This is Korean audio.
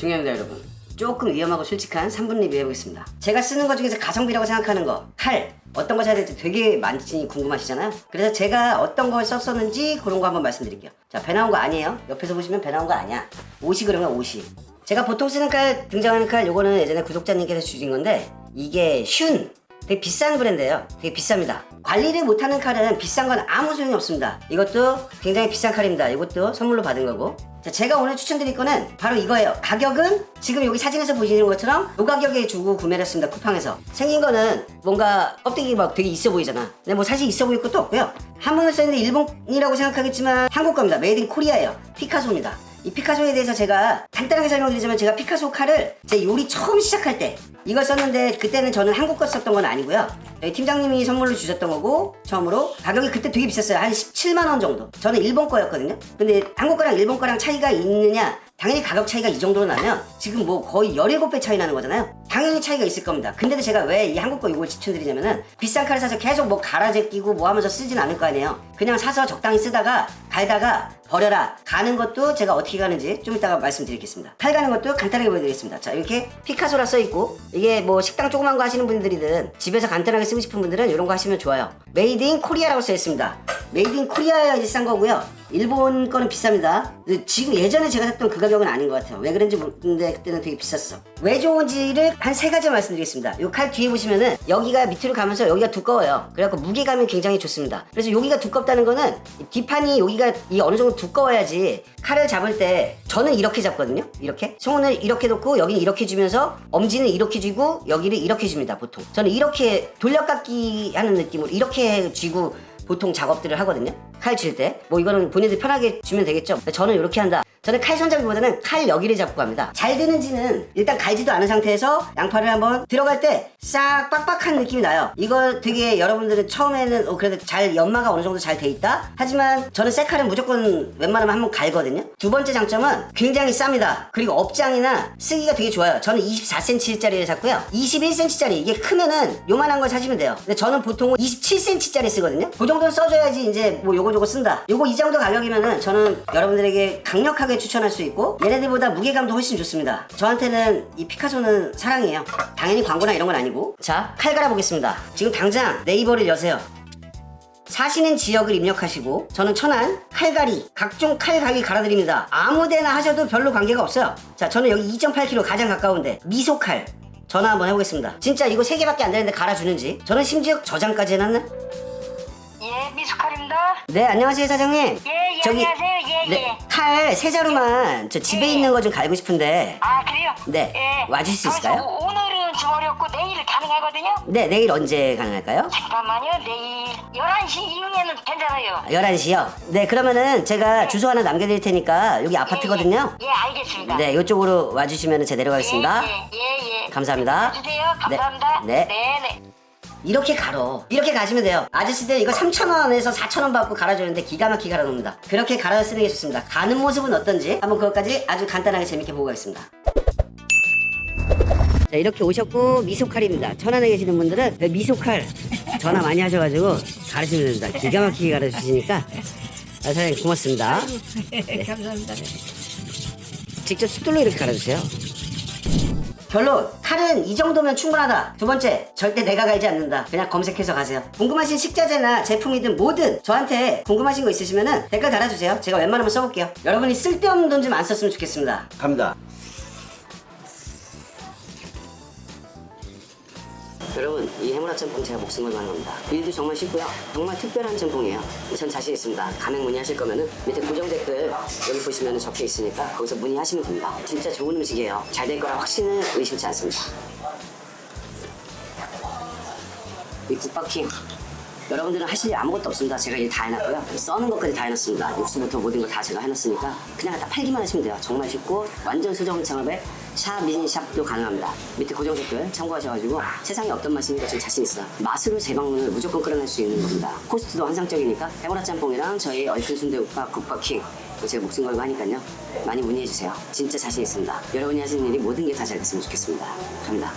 중요합니다 여러분. 조금 위험하고 솔직한 3분 리뷰 해보겠습니다. 제가 쓰는 것 중에서 가성비라고 생각하는 거 칼 어떤 거 사야 될지 되게 많이 궁금하시잖아요. 그래서 제가 어떤 걸 썼었는지 그런 거 한번 말씀드릴게요. 자 배 나온 거 아니에요? 옆에서 보시면 배 나온 거 아니야. 옷이 그런 거야 옷이. 제가 보통 쓰는 칼 등장하는 칼 요거는 예전에 구독자님께서 주신 건데 이게 슌 되게 비싼 브랜드예요. 되게 비쌉니다. 관리를 못하는 칼은 비싼 건 아무 소용이 없습니다. 이것도 굉장히 비싼 칼입니다. 이것도 선물로 받은 거고 자, 제가 오늘 추천드릴 거는 바로 이거예요. 가격은 지금 여기 사진에서 보시는 것처럼 요 가격에 주고 구매를 했습니다. 쿠팡에서. 생긴 거는 뭔가 껍데기 막 되게 있어 보이잖아. 근데 뭐 사실 있어 보일 것도 없고요. 한문을 썼는데 일본이라고 생각하겠지만 한국 겁니다. 메이드 인 코리아예요. 피카소입니다. 이 피카소에 대해서 제가 간단하게 설명드리자면 제가 피카소 칼을 제 요리 처음 시작할 때 이걸 썼는데 그때는 저는 한국 거 썼던 건 아니고요. 저희 팀장님이 선물로 주셨던 거고 처음으로 가격이 그때 되게 비쌌어요. 한 17만 원 정도. 저는 일본 거였거든요. 근데 한국 거랑 일본 거랑 차이가 있느냐? 당연히 가격 차이가 이 정도로 나면 지금 뭐 거의 17배 차이 나는 거잖아요. 당연히 차이가 있을 겁니다. 근데도 제가 왜 이 한국 거 이걸 추천드리냐면은 비싼 칼을 사서 계속 뭐 갈아 제끼고 뭐 하면서 쓰진 않을 거 아니에요. 그냥 사서 적당히 쓰다가 갈다가 버려라. 가는 것도 제가 어떻게 가는지 좀 이따가 말씀드리겠습니다. 칼 가는 것도 간단하게 보여드리겠습니다. 자, 이렇게 피카소라 써있고 이게 뭐 식당 조그만 거 하시는 분들이든 집에서 간단하게 쓰고 싶은 분들은 이런 거 하시면 좋아요. 메이드 인 코리아라고 써있습니다. 메이드 인 코리아야 싼 거고요. 일본 거는 비쌉니다. 지금 예전에 제가 샀던 그 가격은 아닌 것 같아요. 왜 그런지 모르는데 그때는 되게 비쌌어. 왜 좋은지를 한 세 가지 말씀드리겠습니다. 이 칼 뒤에 보시면은 여기가 밑으로 가면서 여기가 두꺼워요. 그래갖고 무게감이 굉장히 좋습니다. 그래서 여기가 두껍다는 거는 이 뒷판이 여기가 이 어느 정도 두꺼워야지 칼을 잡을 때 저는 이렇게 잡거든요. 이렇게 손을 이렇게 놓고 여기는 이렇게 주면서 엄지는 이렇게 쥐고 여기를 이렇게 줍니다. 보통 저는 이렇게 돌려깎기 하는 느낌으로 이렇게 쥐고 보통 작업들을 하거든요. 칼 칠 때. 뭐 이거는 본인들 편하게 주면 되겠죠. 저는 이렇게 한다. 저는 칼 손잡이보다는 칼 여기를 잡고 갑니다. 잘 드는지는 일단 갈지도 않은 상태에서 양파를 한번 들어갈 때 싹 빡빡한 느낌이 나요. 이거 되게 여러분들은 처음에는 어, 그래도 잘 연마가 어느 정도 잘 돼 있다. 하지만 저는 새 칼은 무조건 웬만하면 한번 갈거든요. 두 번째 장점은 굉장히 쌉니다. 그리고 업장이나 쓰기가 되게 좋아요. 저는 24cm짜리를 샀고요. 21cm짜리 이게 크면은 요만한 걸 사시면 돼요. 근데 저는 보통 27cm짜리 쓰거든요. 그 정도는 써줘야지 이제 뭐 요거 저거 쓴다. 요거 이 정도 가격이면은 저는 여러분들에게 강력하게 추천할 수 있고 얘네들보다 무게감도 훨씬 좋습니다. 저한테는 이 피카소는 사랑이에요. 당연히 광고나 이런 건 아니고. 자, 칼 갈아보겠습니다. 지금 당장 네이버를 여세요. 사시는 지역을 입력하시고 저는 천안 칼갈이 각종 칼갈이 갈아드립니다 아무데나 하셔도 별로 관계가 없어요 자 저는 여기 2.8km 가장 가까운데 미소칼 전화 한번 해보겠습니다 진짜 이거 3개밖에 안 되는데 갈아주는지 저는 심지어 저장까지 해놨네 예, 미숙칼입니다. 네 안녕하세요 사장님 예, 예, 안녕하세요. 예, 네, 예. 칼 세 자루만 저 집에 예. 있는 거 좀 갈고 싶은데 아, 그래요? 네, 예. 와주실 수 그래서 있을까요? 오- 오늘은 좀 어렵고 내일 가능하거든요. 네 내일 언제 가능할까요? 잠깐만요. 내일 11시 이후에는 괜찮아요. 11시요? 네 그러면은 제가 주소 하나 남겨드릴 테니까 여기 아파트거든요 예, 예, 알겠습니다. 네, 이쪽으로 와주시면 제가 내려가겠습니다. 예, 예, 예. 감사합니다. 주세요. 감사합니다. 네. 네, 네. 이렇게 갈어. 이렇게 가시면 돼요. 아저씨들 이거 3,000원에서 4,000원 받고 갈아주는데 기가 막히게 갈아놓습니다. 그렇게 갈아 쓰는 게 좋습니다. 가는 모습은 어떤지 한번 그것까지 아주 간단하게 재밌게 보고 가겠습니다. 자, 이렇게 오셨고 미소칼입니다. 천안에 계시는 분들은 그 미소칼 전화 많이 하셔가지고 가르치면 됩니다. 기가 막히게 가르치시니까 아, 사장님 고맙습니다. 네. 감사합니다. 직접 숫돌로 이렇게 갈아주세요. 결론 칼은 이 정도면 충분하다. 두 번째 절대 내가 갈지 않는다. 그냥 검색해서 가세요. 궁금하신 식자재나 제품이든 뭐든 저한테 궁금하신 거 있으시면 댓글 달아주세요. 제가 웬만하면 써볼게요. 여러분이 쓸데없는 돈 좀 안 썼으면 좋겠습니다. 갑니다 여러분 이 해물화 짬뽕 제가 목숨 걸고 하는 겁니다 일도 정말 쉽고요 정말 특별한 짬뽕이에요 전 자신 있습니다 가맹 문의하실 거면은 밑에 고정 댓글 여기 보시면 적혀 있으니까 거기서 문의하시면 됩니다 진짜 좋은 음식이에요 잘 될 거라 확신을 의심치 않습니다 이 국밥킹 여러분들은 하실 일 아무것도 없습니다. 제가 일 다 해놨고요. 써는 것까지 다 해놨습니다. 육수부터 모든 거다 제가 해놨으니까 그냥 갖다 팔기만 하시면 돼요. 정말 쉽고 완전 수정 창업에 샵 미니샵도 가능합니다. 밑에 고정 댓글 참고하셔가지고 세상에 어떤 맛입니까? 저 자신 있어요. 맛으로 재방문을 무조건 끌어낼 수 있는 겁니다. 코스트도 환상적이니까 해보라 짬뽕이랑 저희 얼큰 순대국밥 국밥킹 제가 목숨 걸고 하니까요. 많이 문의해주세요. 진짜 자신 있습니다. 여러분이 하시는 일이 모든 게 다 잘 됐으면 좋겠습니다. 갑니다.